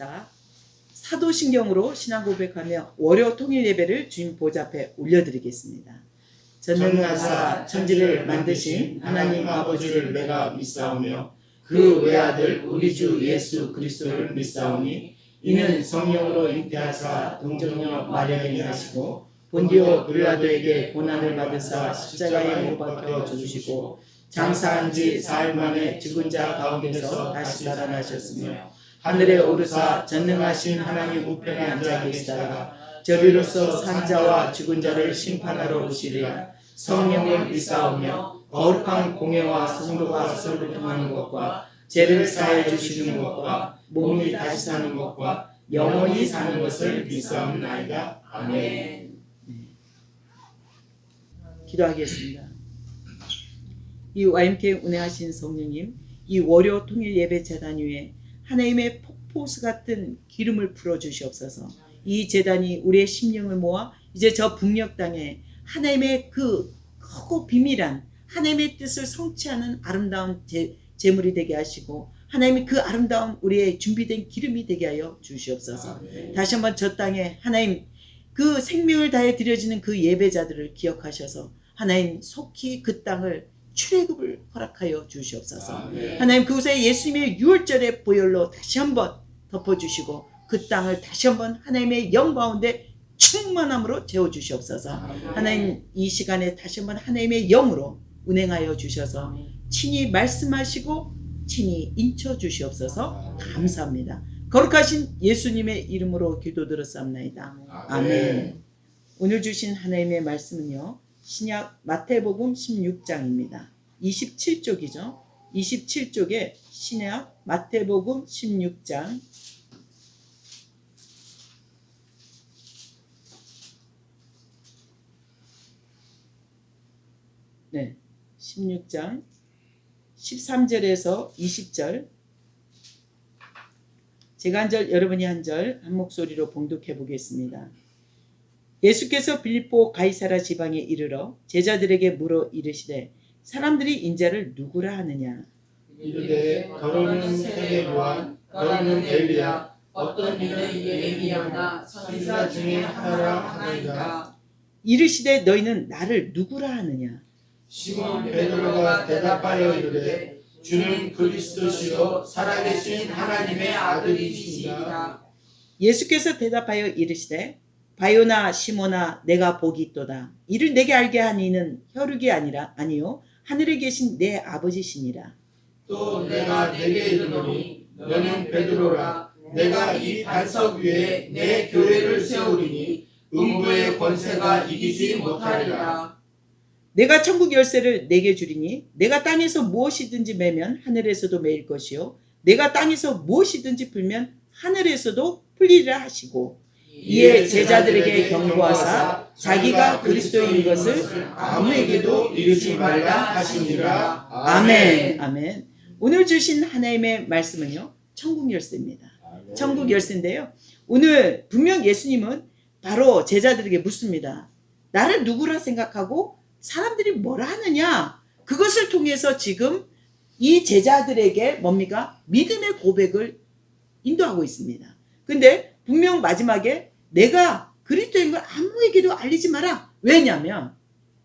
자, 사도신경으로 신앙 고백하며 월요 통일 예배를 주님 보좌 앞에 올려드리겠습니다. 전능하사 천지를 만드신 하나님 아버지를 내가 믿사오며 그 외아들 우리 주 예수 그리스도를 믿사오니 이는 성령으로 잉태하사 동정녀 마리아에게 하시고 본디오 빌라도에게 고난을 받으사 십자가에 못 박혀 죽으시고 장사한 지 사흘 만에 죽은 자 가운데서 다시 살아나셨으며 하늘에 오르사 전능하신 하나님 우편에 앉아 계시다가 저리로서 산자와 죽은 자를 심판하러 오시리라 성령을 믿사오며 거룩한 공예와 성도가 서로 통하는 것과 죄를 사해 주시는 것과 몸이 다시 사는 것과 영원히 사는 것을 믿사옵나이다. 아멘. 기도하겠습니다. 이 YMK 운행하신 성령님, 이 월요 통일 예배 재단 위에 하나님의 폭포수 같은 기름을 풀어 주시옵소서. 이 재단이 우리의 심령을 모아 이제 저 북녘 땅에 하나님의 그 크고 비밀한 하나님의 뜻을 성취하는 아름다운 제, 제물이 되게 하시고 하나님이 그 아름다운 우리의 준비된 기름이 되게 하여 주시옵소서. 다시 한번 저 땅에 하나님 그 생명을 다해 드려지는 그 예배자들을 기억하셔서 하나님 속히 그 땅을 출애굽을 허락하여 주시옵소서. 하나님 그곳에 예수님의 유월절의 보혈로 다시 한번 덮어주시고 그 땅을 다시 한번 하나님의 영 가운데 충만함으로 채워 주시옵소서. 하나님 이 시간에 다시 한번 하나님의 영으로 운행하여 주셔서 친히 말씀하시고 친히 인쳐 주시옵소서. 감사합니다. 거룩하신 예수님의 이름으로 기도드렸사옵나이다. 아멘. 오늘 주신 하나님의 말씀은요. 신약 마태복음 16장입니다. 27쪽이죠. 27쪽에 신약 마태복음 16장 네. 16장 13절에서 20절 제가 한 절 여러분이 한 절 한 목소리로 봉독해 보겠습니다. 예수께서 빌립보 가이사라 지방에 이르러 제자들에게 물어 이르시되 사람들이 인자를 누구라 하느냐? 이르되 더러는 세례 요한 더러는 엘리야. 어떤 이는 예레미야나 선지자 중에 하나라 하나이다. 이르시되 너희는 나를 누구라 하느냐? 시몬 베드로가 대답하여 이르되 주는 그리스도시요 살아계신 하나님의 아들이시니라. 예수께서 대답하여 이르시되 바요나 시모나 내가 복이 있도다. 이를 내게 알게 한 이는 혈육이 아니라 아니요 하늘에 계신 내 아버지시니라. 또 내가 내게 이르노니 너는 베드로라. 내가 이 반석 위에 내 교회를 세우리니 음부의 권세가 이기지 못하리라. 내가 천국 열쇠를 내게 주리니 내가 땅에서 무엇이든지 매면 하늘에서도 매일 것이요. 내가 땅에서 무엇이든지 풀면 하늘에서도 풀리리라 하시고 이에 제자들에게 경고하사 자기가 그리스도인 것을 아무에게도 이르지 말라 하시니라. 아멘. 아멘. 오늘 주신 하나님의 말씀은요 천국 열쇠입니다. 천국 열쇠인데요. 오늘 분명 예수님은 바로 제자들에게 묻습니다. 나를 누구라 생각하고 사람들이 뭐라 하느냐? 그것을 통해서 지금 이 제자들에게 뭡니까? 믿음의 고백을 인도하고 있습니다. 근데 분명 마지막에 내가 그리스도인 걸 아무에게도 알리지 마라 왜냐하면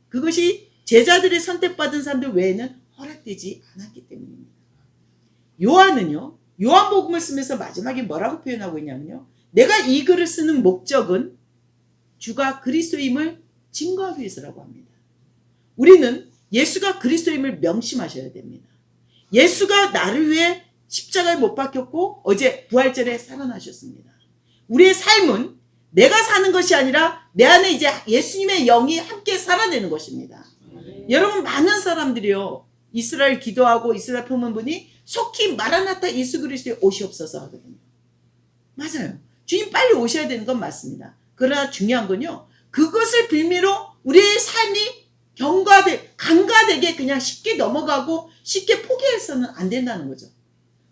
그것이 제자들의 선택받은 사람들 외에는 허락되지 않았기 때문입니다. 요한은요, 요한복음을 쓰면서 마지막에 뭐라고 표현하고 있냐면요. 내가 이 글을 쓰는 목적은 주가 그리스도임을 증거하기 위해서라고 합니다. 우리는 예수가 그리스도임을 명심하셔야 됩니다. 예수가 나를 위해 십자가에 못 박혔고 어제 부활절에 살아나셨습니다. 우리의 삶은 내가 사는 것이 아니라 내 안에 이제 예수님의 영이 함께 살아내는 것입니다. 여러분 많은 사람들이요 이스라엘 기도하고 이스라엘 품은 분이 속히 마라나타 예수 그리스도에 오시옵소서 하거든요. 맞아요. 주님 빨리 오셔야 되는 건 맞습니다. 그러나 중요한 건요 그것을 빌미로 우리의 삶이 경과되 강가되게 그냥 쉽게 넘어가고 쉽게 포기해서는 안 된다는 거죠.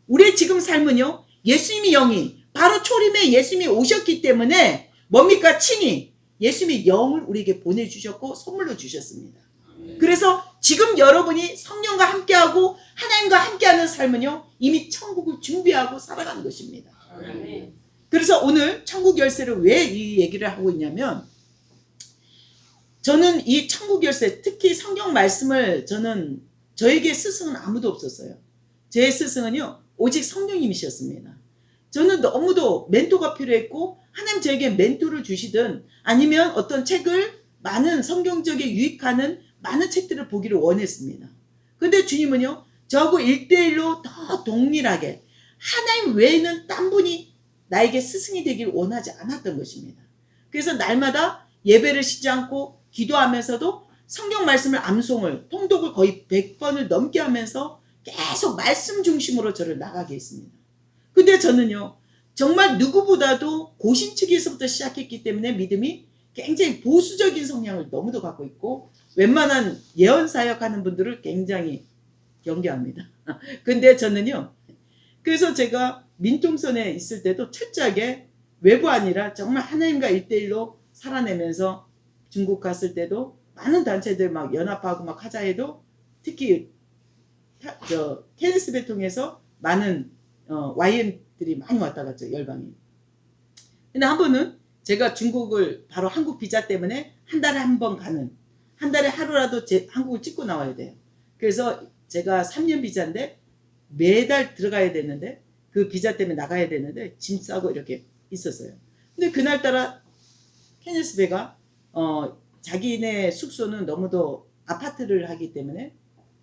우리의 지금 삶은요 예수님이 영이 바로 초림에 예수님이 오셨기 때문에 뭡니까 친히 예수님이 영을 우리에게 보내주셨고 선물로 주셨습니다. 그래서 지금 여러분이 성령과 함께하고 하나님과 함께하는 삶은요 이미 천국을 준비하고 살아가는 것입니다. 그래서 오늘 천국 열쇠를 왜 이 얘기를 하고 있냐면 저는 이 천국 열쇠 특히 성경 말씀을 저는 저에게 스승은 아무도 없었어요. 제 스승은요 오직 성령님이셨습니다. 저는 너무도 멘토가 필요했고 하나님 저에게 멘토를 주시든 아니면 어떤 책을 많은 성경적에 유익하는 많은 책들을 보기를 원했습니다. 근데 주님은요 저하고 일대일로더 동일하게 하나님 외에는 딴 분이 나에게 스승이 되길 원하지 않았던 것입니다. 그래서 날마다 예배를 쉬지 않고 기도하면서도 성경 말씀을 암송을 통독을 거의 100번을 넘게 하면서 계속 말씀 중심으로 저를 나가게 했습니다. 근데 저는요 정말 누구보다도 고신치기에서부터 시작했기 때문에 믿음이 굉장히 보수적인 성향을 너무도 갖고 있고 웬만한 예언 사역하는 분들을 굉장히 경계합니다. 근데 저는요 그래서 제가 민통선에 있을 때도 철저하게 외부 아니라 정말 하나님과 일대일로 살아내면서 중국 갔을 때도 많은 단체들 막 연합하고 막 하자 해도 특히 타- 저 테니스 배 통해서 많은 어, YM들이 많이 왔다 갔죠 열방이. 근데 한 번은 제가 중국을 바로 한국 비자 때문에 한 달에 한 번 가는 한 달에 하루라도 제 한국을 찍고 나와야 돼요. 그래서 제가 3년 비자인데 매달 들어가야 되는데 그 비자 때문에 나가야 되는데 짐 싸고 이렇게 있었어요. 근데 그날따라 케니스배가 어 자기네 숙소는 너무도 아파트를 하기 때문에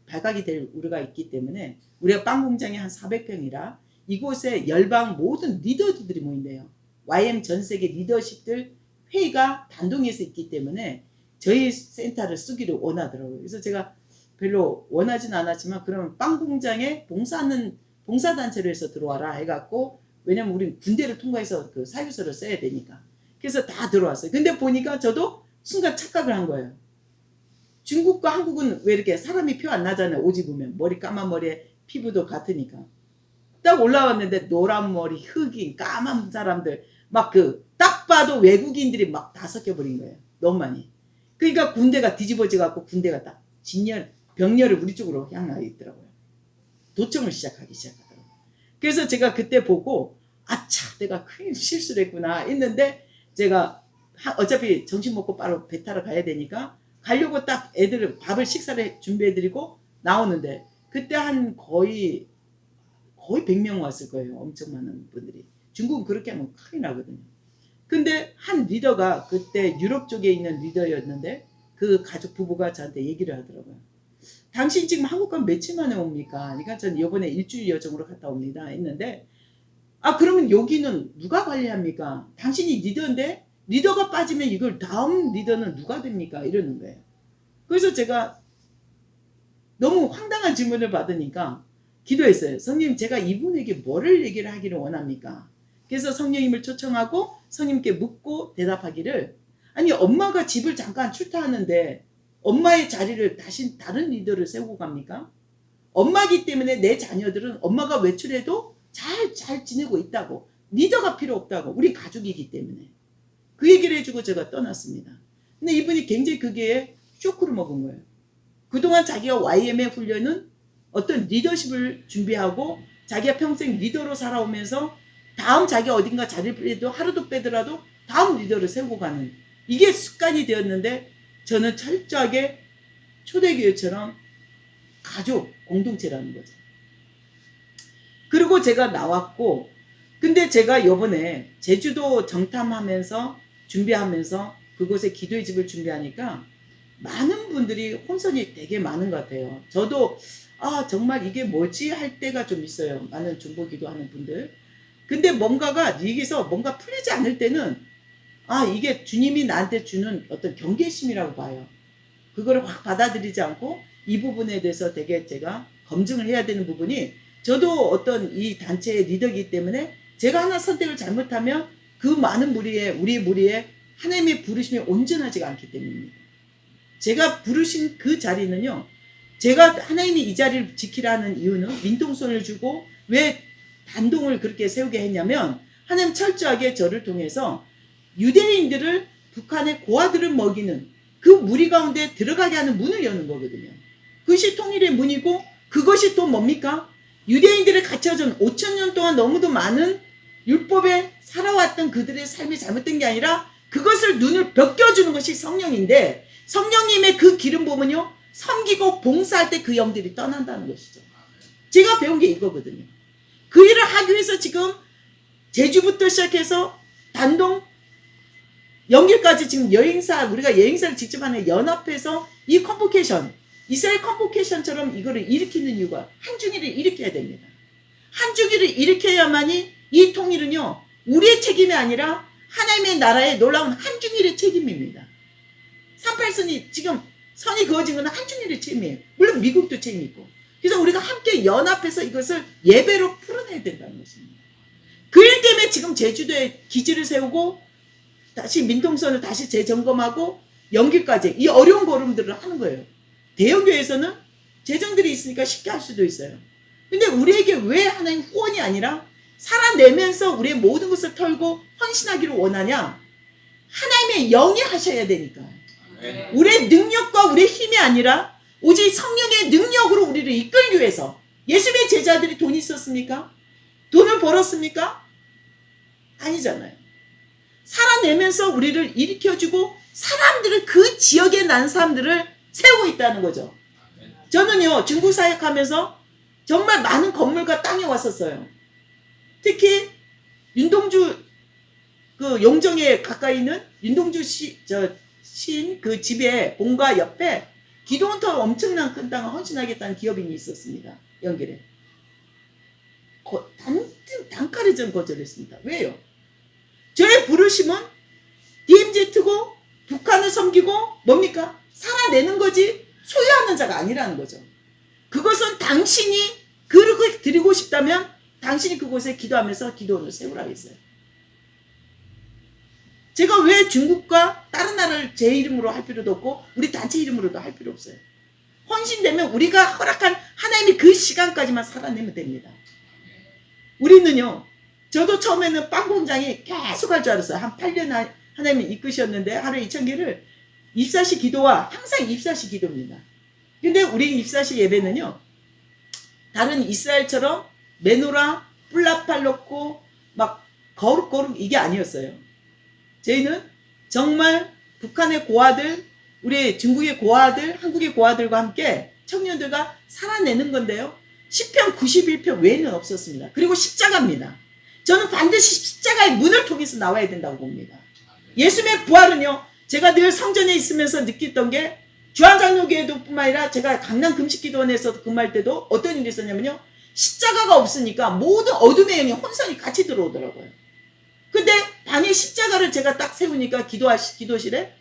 발각이 될 우려가 있기 때문에 우리가 빵 공장이 한 400평이라 이곳에 열방 모든 리더들이 모인대요. YM 전 세계 리더십들 회의가 단동에서 있기 때문에 저희 센터를 쓰기를 원하더라고요. 그래서 제가 별로 원하진 않았지만 그러면 빵 공장에 봉사하는 봉사단체로 해서 들어와라 해갖고 왜냐면 우리 군대를 통과해서 그 사유서를 써야 되니까 그래서 다 들어왔어요. 근데 보니까 저도 순간 착각을 한 거예요. 중국과 한국은 왜 이렇게 사람이 표 안 나잖아요. 오지 보면 머리 까만 머리에 피부도 같으니까 딱 올라왔는데 노란 머리 흑인 까만 사람들 막 그 딱 봐도 외국인들이 막 다 섞여버린 거예요. 너무 많이. 그러니까 군대가 뒤집어져 갖고 군대가 딱 진열 병렬을 우리 쪽으로 향하고 있더라고요. 도청을 시작하기 시작하더라고요. 그래서 제가 그때 보고 아차 내가 큰 실수를 했구나 했는데 제가 하- 어차피 점심 먹고 바로 배 타러 가야 되니까 가려고 딱 애들 밥을 식사를 준비해드리고 나오는데 그때 한 거의 거의 100명 왔을 거예요. 엄청 많은 분들이. 중국은 그렇게 하면 큰일 나거든요. 근데 한 리더가 그때 유럽 쪽에 있는 리더였는데 그 가족 부부가 저한테 얘기를 하더라고요. 당신 지금 한국 가면 며칠 만에 옵니까? 그러니까 전 이번에 일주일 여정으로 갔다 옵니다. 했는데 아 그러면 여기는 누가 관리합니까? 당신이 리더인데 리더가 빠지면 이걸 다음 리더는 누가 됩니까? 이러는 거예요. 그래서 제가 너무 황당한 질문을 받으니까 기도했어요. 성님, 제가 이분에게 뭐를 얘기를 하기를 원합니까? 그래서 성령님을 초청하고 성님께 묻고 대답하기를 아니 엄마가 집을 잠깐 출타하는데 엄마의 자리를 다시 다른 리더를 세우고 갑니까? 엄마기 때문에 내 자녀들은 엄마가 외출해도 잘, 잘 지내고 있다고. 리더가 필요 없다고. 우리 가족이기 때문에. 그 얘기를 해주고 제가 떠났습니다. 근데 이분이 굉장히 그게 쇼크를 먹은 거예요. 그동안 자기가 YM의 훈련은 어떤 리더십을 준비하고 자기가 평생 리더로 살아오면서 다음 자기 어딘가 자리를 빼도 하루도 빼더라도 다음 리더를 세우고 가는 이게 습관이 되었는데 저는 철저하게 초대교회처럼 가족 공동체라는 거죠. 그리고 제가 나왔고 근데 제가 요번에 제주도 정탐하면서 준비하면서 그곳에 기도의 집을 준비하니까 많은 분들이 혼선이 되게 많은 것 같아요. 저도 아 정말 이게 뭐지 할 때가 좀 있어요. 많은 중보 기도 하는 분들. 근데 뭔가가 여기서 뭔가 풀리지 않을 때는 아 이게 주님이 나한테 주는 어떤 경계심이라고 봐요. 그거를 확 받아들이지 않고 이 부분에 대해서 되게 제가 검증을 해야 되는 부분이 저도 어떤 이 단체의 리더이기 때문에 제가 하나 선택을 잘못하면 그 많은 무리에 우리 무리에 하나님의 부르심이 온전하지가 않기 때문입니다. 제가 부르신 그 자리는요. 제가 하나님이 이 자리를 지키라는 이유는 민통선을 주고 왜 단동을 그렇게 세우게 했냐면 하나님 철저하게 저를 통해서 유대인들을 북한의 고아들을 먹이는 그 무리 가운데 들어가게 하는 문을 여는 거거든요. 그것이 통일의 문이고 그것이 또 뭡니까? 유대인들을 갇혀준 5천 년 동안 너무도 많은 율법에 살아왔던 그들의 삶이 잘못된 게 아니라 그것을 눈을 벗겨주는 것이 성령인데 성령님의 그 기름 보면요 섬기고 봉사할 때 그 영들이 떠난다는 것이죠. 제가 배운 게 이거거든요. 그 일을 하기 위해서 지금 제주부터 시작해서 단동 연길까지 지금 여행사 우리가 여행사를 직접 하는 연합해서 이 컨보케이션 이스라엘 컨보케이션처럼 이거를 일으키는 이유가 한중일을 일으켜야 됩니다. 한중일을 일으켜야만이 이 통일은요 우리의 책임이 아니라 하나님의 나라의 놀라운 한중일의 책임입니다. 38선이 지금 선이 그어진 건 한중일의 책임이에요. 물론 미국도 책임이 있고. 그래서 우리가 함께 연합해서 이것을 예배로 풀어내야 된다는 것입니다. 그 일 때문에 지금 제주도에 기지를 세우고 다시 민통선을 다시 재점검하고 연기까지 이 어려운 걸음들을 하는 거예요. 대형교회에서는 재정들이 있으니까 쉽게 할 수도 있어요. 근데 우리에게 왜 하나님 후원이 아니라 살아내면서 우리의 모든 것을 털고 헌신하기를 원하냐? 하나님의 영이 하셔야 되니까. 우리의 능력과 우리의 힘이 아니라 오직 성령의 능력으로 우리를 이끌기 위해서 예수님의 제자들이 돈이 있었습니까? 돈을 벌었습니까? 아니잖아요. 살아내면서 우리를 일으켜주고 사람들을 그 지역에 난 사람들을 세우고 있다는 거죠. 저는요 중국 사역하면서 정말 많은 건물과 땅에 왔었어요. 특히 윤동주 그 용정에 가까이 있는 윤동주 시 저 시인 그 집에 본가 옆에 기도원터 엄청난 큰 땅을 헌신하겠다는 기업인이 있었습니다. 연결에. 거, 단, 단가를 전 거절했습니다. 왜요? 저의 부르심은 DMZ고 북한을 섬기고 뭡니까? 살아내는 거지 소유하는 자가 아니라는 거죠. 그것은 당신이 그렇게 드리고 싶다면 당신이 그곳에 기도하면서 기도원을 세우라고 했어요. 제가 왜 중국과 다른 나라를 제 이름으로 할 필요도 없고 우리 단체 이름으로도 할 필요 없어요. 헌신되면 우리가 허락한 하나님의 그 시간까지만 살아내면 됩니다. 우리는요. 저도 처음에는 빵 공장이 계속 할 줄 알았어요. 한 8년 하- 하나님이 이끄셨는데 하루에 2천 개를 입사시 기도와 항상 입사시 기도입니다. 근데 우리 입사시 예배는요. 다른 이스라엘처럼 메노라 뿔라팔 넣고 막 거룩거룩 이게 아니었어요. 저희는 정말 북한의 고아들, 우리 중국의 고아들, 한국의 고아들과 함께 청년들과 살아내는 건데요. 10편 91편 외에는 없었습니다. 그리고 십자가입니다. 저는 반드시 십자가의 문을 통해서 나와야 된다고 봅니다. 예수님의 부활은요. 제가 늘 성전에 있으면서 느꼈던 게 주한장로교회도 뿐만 아니라 제가 강남 금식기도원에서 근무할 때도 어떤 일이 있었냐면요. 십자가가 없으니까 모든 어둠의 영이 혼선이 같이 들어오더라고요. 근데 방에 십자가를 제가 딱 세우니까 기도하, 기도실에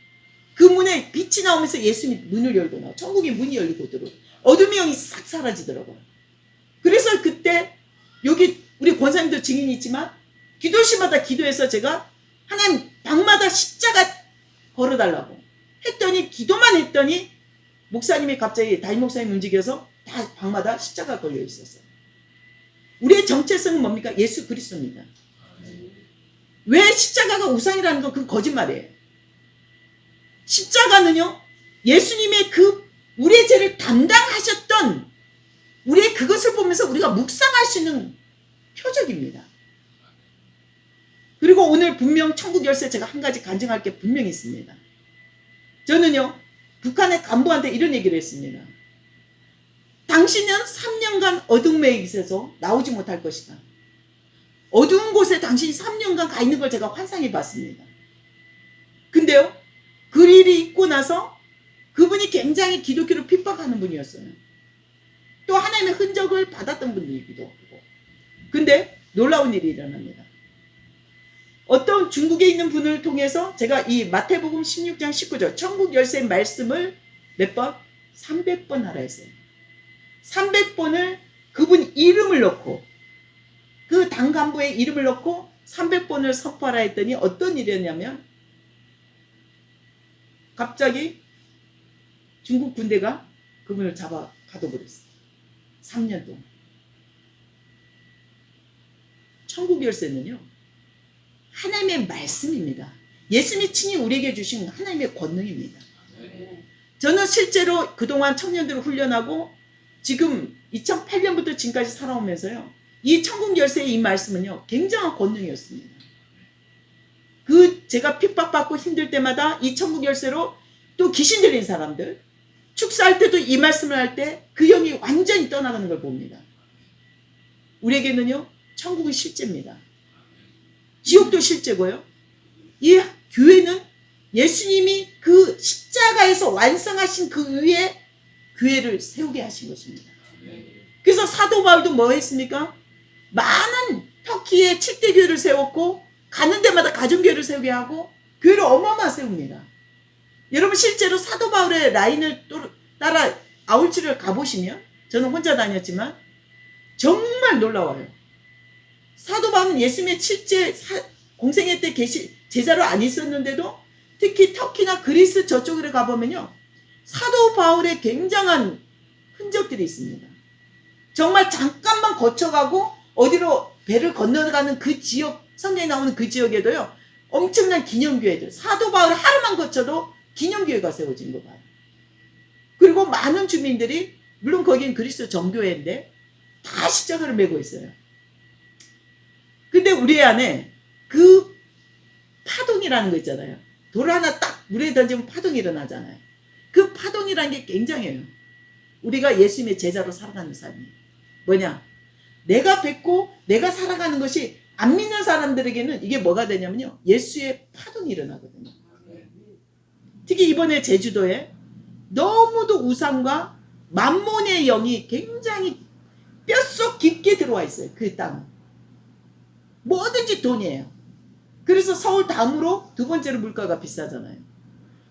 그 문에 빛이 나오면서 예수님이 문을 열고 나와. 천국의 문이 열리고 들어. 어둠의 영이 싹 사라지더라고요. 그래서 그때 여기 우리 권사님도 증인이 있지만 기도실마다 기도해서 제가 하나님 방마다 십자가 걸어달라고 했더니 기도만 했더니 목사님이 갑자기 담임 목사님 움직여서 다 방마다 십자가 걸려 있었어요. 우리의 정체성은 뭡니까? 예수 그리스도입니다. 왜 십자가가 우상이라는 건 그건 거짓말이에요. 십자가는요, 예수님의 그 우리의 죄를 담당하셨던 우리의 그것을 보면서 우리가 묵상할 수 있는 표적입니다. 그리고 오늘 분명 천국 열쇠 제가 한 가지 간증할 게 분명히 있습니다. 저는요, 북한의 간부한테 이런 얘기를 했습니다. 당신은 3년간 어둠에 있어서 나오지 못할 것이다. 어두운 곳에 당신이 3년간 가 있는 걸 제가 환상해 봤습니다. 근데요, 그 일이 있고 나서 그분이 굉장히 기독교를 핍박하는 분이었어요. 또 하나님의 흔적을 받았던 분이기도 하고. 근데 놀라운 일이 일어납니다. 어떤 중국에 있는 분을 통해서 제가 이 마태복음 16장 19절 천국 열쇠 말씀을 몇 번? 300번 하라 했어요. 300번을 그분 이름을 넣고 그 당 간부의 이름을 넣고 300번을 선포하라 했더니 어떤 일이었냐면 갑자기 중국 군대가 그분을 잡아 가둬버렸어요. 3년 동안. 천국 열쇠는요. 하나님의 말씀입니다. 예수님이 친히 우리에게 주신 하나님의 권능입니다. 저는 실제로 그동안 청년들을 훈련하고 지금 2008년부터 지금까지 살아오면서요. 이 천국 열쇠의 이 말씀은요 굉장한 권능이었습니다. 그 제가 핍박받고 힘들 때마다 이 천국 열쇠로 또 귀신 들린 사람들 축사할 때도 이 말씀을 할 때 그 영이 완전히 떠나가는 걸 봅니다. 우리에게는요 천국은 실제입니다. 지옥도 실제고요. 이 교회는 예수님이 그 십자가에서 완성하신 그 위에 교회를 세우게 하신 것입니다. 그래서 사도 바울도 뭐 했습니까? 많은 터키에 7대 교회를 세웠고 가는 데마다 가정교회를 세우게 하고 교회를 어마어마 세웁니다. 여러분 실제로 사도 바울의 라인을 또- 따라 아울치를 가보시면 저는 혼자 다녔지만 정말 놀라워요. 사도 바울은 예수님의 사- 공생애 때 계시 제자로 안 있었는데도 특히 터키나 그리스 저쪽으로 가보면요. 사도 바울의 굉장한 흔적들이 있습니다. 정말 잠깐만 거쳐가고 어디로 배를 건너가는 그 지역, 성경에 나오는 그 지역에도요. 엄청난 기념교회들, 사도 바울 하루만 거쳐도 기념교회가 세워진 거 봐요. 그리고 많은 주민들이, 물론 거긴 그리스도 정교회인데, 다 십자가를 메고 있어요. 근데 우리 안에 그 파동이라는 거 있잖아요. 돌 하나 딱 물에 던지면 파동이 일어나잖아요. 그 파동이라는 게 굉장해요. 우리가 예수님의 제자로 살아가는 삶이에요. 뭐냐? 내가 뵙고 내가 살아가는 것이 안 믿는 사람들에게는 이게 뭐가 되냐면요. 예수의 파동이 일어나거든요. 특히 이번에 제주도에 너무도 우상과 만몬의 영이 굉장히 뼛속 깊게 들어와 있어요. 그 땅은. 뭐든지 돈이에요. 그래서 서울 다음으로 두 번째로 물가가 비싸잖아요.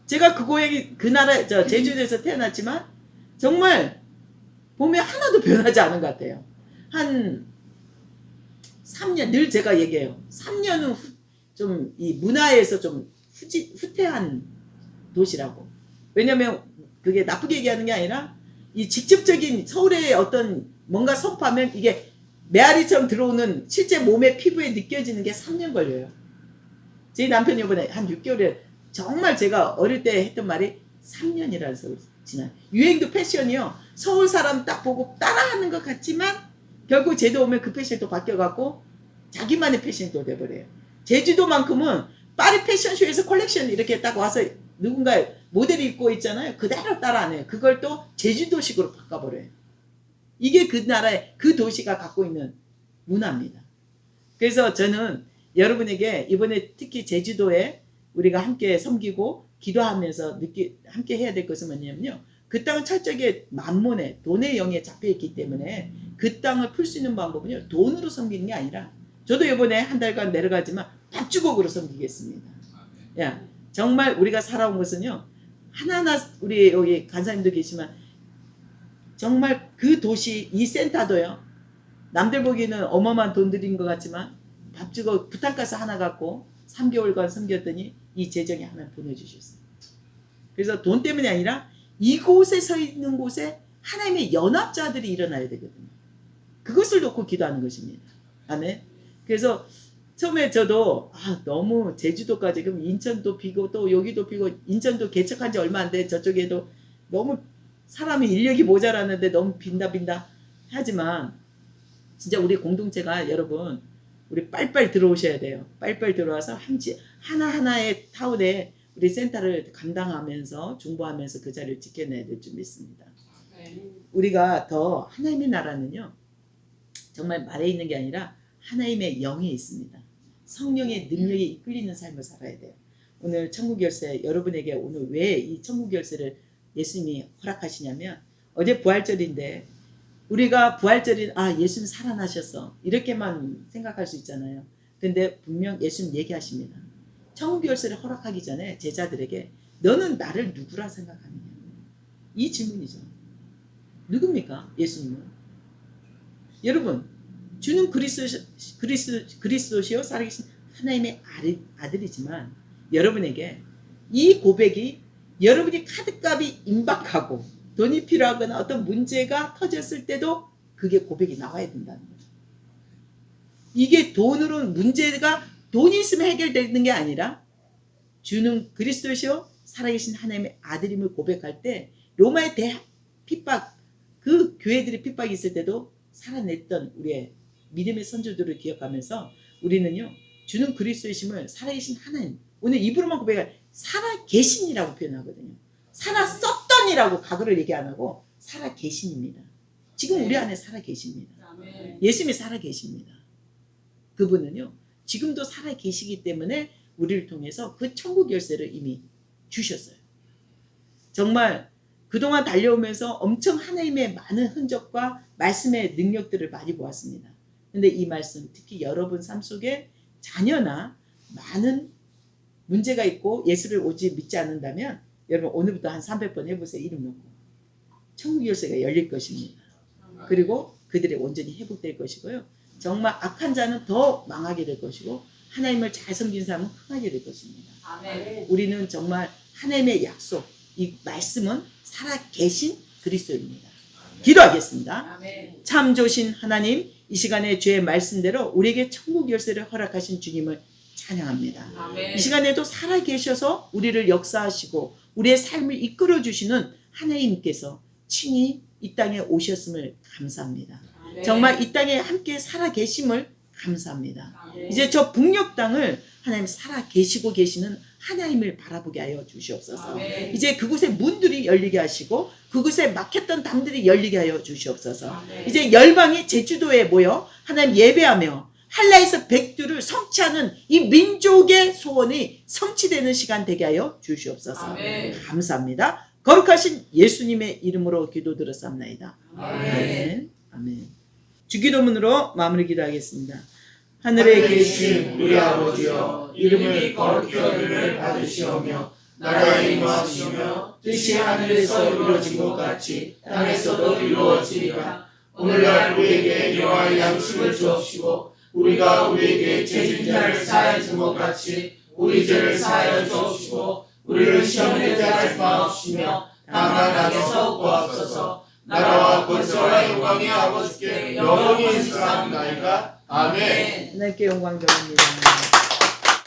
제가 그 고향이 그 나라 저 제주도에서 태어났지만 정말 보면 하나도 변하지 않은 것 같아요. 한 3년 늘 제가 얘기해요. 3년은 좀 이 문화에서 좀 후지, 후퇴한 도시라고. 왜냐면 그게 나쁘게 얘기하는 게 아니라 이 직접적인 서울의 어떤 뭔가 선포하면 이게 메아리처럼 들어오는 실제 몸의 피부에 느껴지는 게 3년 걸려요. 제 남편이 이번에 한 6개월에 정말 제가 어릴 때 했던 말이 3년이라는 세월 지나. 유행도 패션이요. 서울 사람 딱 보고 따라하는 것 같지만 결국 제도 오면 그 패션이 또 바뀌어갖고 자기만의 패션이 또 돼버려요. 제주도만큼은 파리 패션쇼에서 컬렉션 이렇게 딱 와서 누군가 모델이 입고 있잖아요. 그대로 따라 안 해요. 그걸 또 제주도식으로 바꿔버려요. 이게 그 나라의 그 도시가 갖고 있는 문화입니다. 그래서 저는 여러분에게 이번에 특히 제주도에 우리가 함께 섬기고 기도하면서 느끼, 함께 해야 될 것은 뭐냐면요. 그 땅은 철저하게 만몬의 돈의 영에 잡혀 있기 때문에 그 땅을 풀 수 있는 방법은요. 돈으로 섬기는 게 아니라 저도 이번에 한 달간 내려가지만 밥주걱으로 섬기겠습니다. 야, 정말 우리가 살아온 것은요. 하나하나 우리 여기 간사님도 계시지만 정말 그 도시 이 센터도요. 남들 보기에는 어마어마한 돈 들인 것 같지만 밥주걱 부탄가스 하나 갖고 3개월간 섬겼더니 이 재정에 하나 보내주셨어요. 그래서 돈 때문이 아니라 이곳에 서 있는 곳에 하나님의 연합자들이 일어나야 되거든요. 그것을 놓고 기도하는 것입니다. 아멘. 그래서 처음에 저도 아 너무 제주도까지 그럼 인천도 비고 또 여기도 비고 인천도 개척한 지 얼마 안 돼 저쪽에도 너무 사람이 인력이 모자라는데 너무 빈다 빈다 하지만 진짜 우리 공동체가 여러분 우리 빨빨 들어오셔야 돼요. 빨빨 들어와서 한지 하나하나의 타운에 우리 센터를 감당하면서 중보하면서 그 자리를 지켜내야 될 줄 믿습니다. 우리가 더 하나님의 나라는요. 정말 말에 있는 게 아니라 하나님의 영이 있습니다. 성령의 능력이 이끌리는 삶을 살아야 돼요. 오늘 천국 열쇠 여러분에게 오늘 왜 이 천국 열쇠를 예수님이 허락하시냐면 어제 부활절인데 우리가 부활절인 아 예수님 살아나셨어 이렇게만 생각할 수 있잖아요. 근데 분명 예수님 얘기하십니다. 천국 열쇠를 허락하기 전에 제자들에게 너는 나를 누구라 생각하느냐 이 질문이죠. 누굽니까 예수님은? 여러분 주는 그리스도 그리스 그리스도시요 살아계신 하나님의 아들, 아들이지만 여러분에게 이 고백이 여러분이 카드값이 임박하고 돈이 필요하거나 어떤 문제가 터졌을 때도 그게 고백이 나와야 된다는 거죠. 이게 돈으로 문제가 돈이 있으면 해결되는 게 아니라 주는 그리스도시요 살아계신 하나님의 아들임을 고백할 때 로마의 대 핍박 그 교회들의 핍박이 있을 때도 살아냈던 우리의 믿음의 선조들을 기억하면서 우리는요 주는 그리스도이심을 살아계신 하나님 오늘 입으로만 고백할 살아계신이라고 표현하거든요. 살았었던이라고 과거를 얘기 안 하고 살아계신입니다. 지금 우리 안에 살아계십니다. 예수님이 살아계십니다. 그분은요 지금도 살아계시기 때문에 우리를 통해서 그 천국 열쇠를 이미 주셨어요. 정말 그동안 달려오면서 엄청 하나님의 많은 흔적과 말씀의 능력들을 많이 보았습니다. 근데 이 말씀 특히 여러분 삶 속에 자녀나 많은 문제가 있고 예수를 오지 믿지 않는다면 여러분 오늘부터 한 300번 해보세요. 이름 놓고. 천국 열쇠가 열릴 것입니다. 그리고 그들이 온전히 회복될 것이고요. 정말 악한 자는 더 망하게 될 것이고 하나님을 잘 섬긴 사람은 흥하게 될 것입니다. 아멘. 우리는 정말 하나님의 약속, 이 말씀은 살아계신 그리스도입니다. 기도하겠습니다. 아멘. 참 좋으신 하나님, 이 시간에 주의 말씀대로 우리에게 천국 열쇠를 허락하신 주님을 찬양합니다. 아멘. 이 시간에도 살아계셔서 우리를 역사하시고 우리의 삶을 이끌어 주시는 하나님께서 친히 이 땅에 오셨음을 감사합니다. 아멘. 정말 이 땅에 함께 살아계심을 감사합니다. 아멘. 이제 저 북녘 땅을 하나님 살아계시고 계시는 하나님을 바라보게 하여 주시옵소서. 아멘. 이제 그곳에 문들이 열리게 하시고 그곳에 막혔던 담들이 열리게 하여 주시옵소서. 아멘. 이제 열방이 제주도에 모여 하나님 예배하며 한라에서 백두를 성취하는 이 민족의 소원이 성취되는 시간 되게 하여 주시옵소서. 아멘. 감사합니다. 거룩하신 예수님의 이름으로 기도드렸습니다. 아멘. 아멘. 아멘. 주기도문으로 마무리 기도하겠습니다. 하늘에 계신 우리 아버지여 이름이 거룩히 여김을 받으시오며 나라의 임하시며 뜻이 하늘에서 이루어진 것 같이 땅에서도 이루어지리라. 오늘날 우리에게 여호와의 양식을 주옵시고 우리가 우리에게 죄진 자를 사하여 준것 같이 우리 죄를 사하여 주옵시고 우리를 시험에 들게 하지 마옵시며 다만 악에서 구하옵소서. 나라와 권세와 영광이 아버지께 영원히 있사옵나이다 아멘 하나님께 영광 돌립니다.